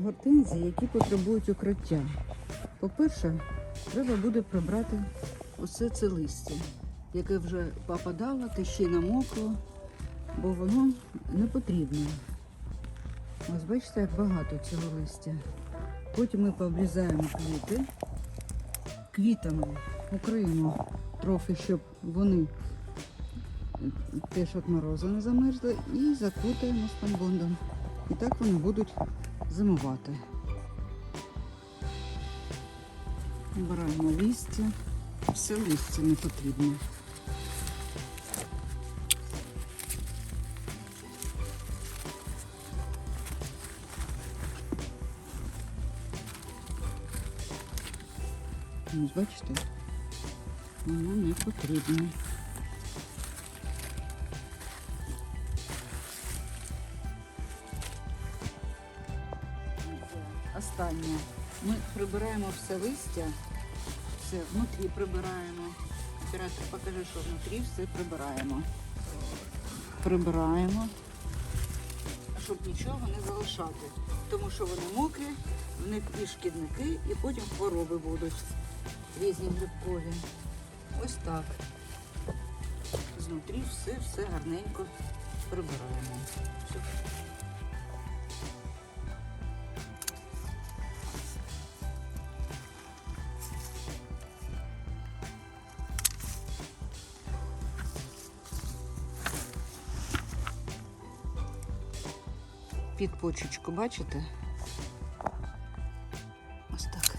гортензії, які потребують укриття. По-перше, треба буде прибрати усе це листя, яке вже попадало та ще й намокло, бо воно не потрібне. Ось бачите, як багато цього листя. Потім ми пообрізаємо квіти. Квітами укриємо трохи, щоб вони теж від морозу не замерзли, і закутаємо спанбондом. І так вони будуть зимувати. Обираємо листя. Все листя не потрібно. Ось бачите, воно не потрібно. Останнє. Ми прибираємо все листя, все внутрі прибираємо. Оператор, покажи, що внутрі все прибираємо. Прибираємо, щоб нічого не залишати. Тому що вони мокрі, в них і шкідники, і потім хвороби будуть різні грибкові. Ось так. Знутрі все, все гарненько прибираємо. Під почечку, бачите? Ось так.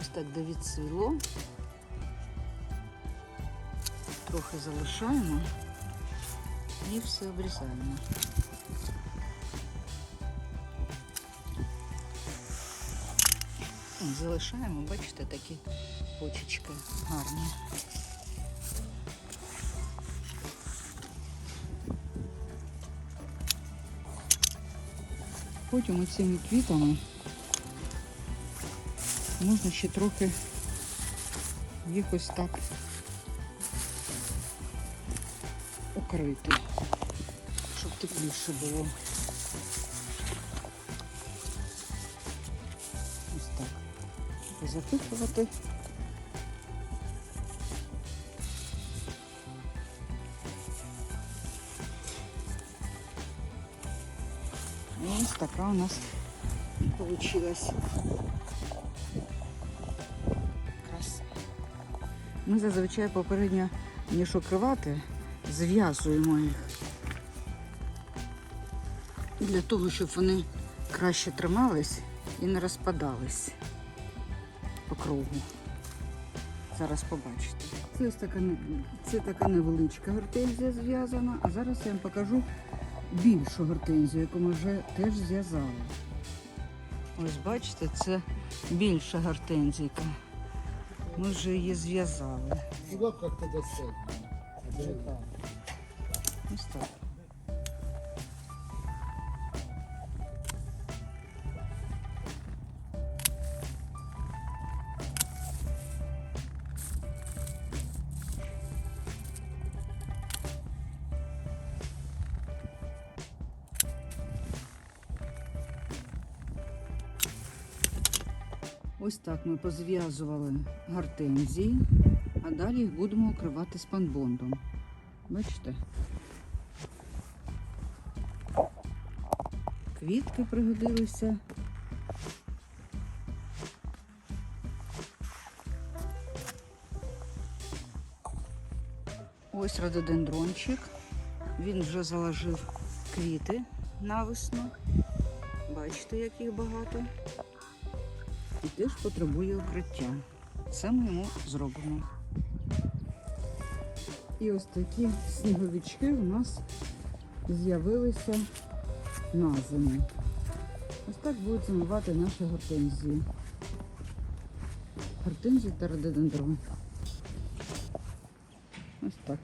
Ось так де відсило. Трохи залишаємо і все обрізаємо. Залишаємо, бачите, такі почечки гарні. Потім оцими квітами можна ще трохи їх ось так укрити, щоб тепліше було. Ось так. Запитувати. Ось така у нас получилась краса. Ми зазвичай попередньо, ніж укривати, зв'язуємо їх. Для того, щоб вони краще тримались і не розпадались по кругу. Зараз побачите. Це така, це така невеличка гортензія зв'язана, а зараз я вам покажу більшу гортензію, яку ми вже теж зв'язали. Ось бачите, це більша гортензійка. Ми вже її зв'язали. Ось так. Ось так ми позв'язували гортензії, а далі їх будемо укривати спанбондом. Бачите? Квітки пригодилися. Ось рододендрончик. Він вже заложив квіти навесну. Бачите, як їх багато. І теж потребує укриття. Це ми йому зробимо. І ось такі сніговички у нас з'явилися на зиму. Ось так будуть зимувати наші гортензії. Гортензії та рододендрон. Ось так.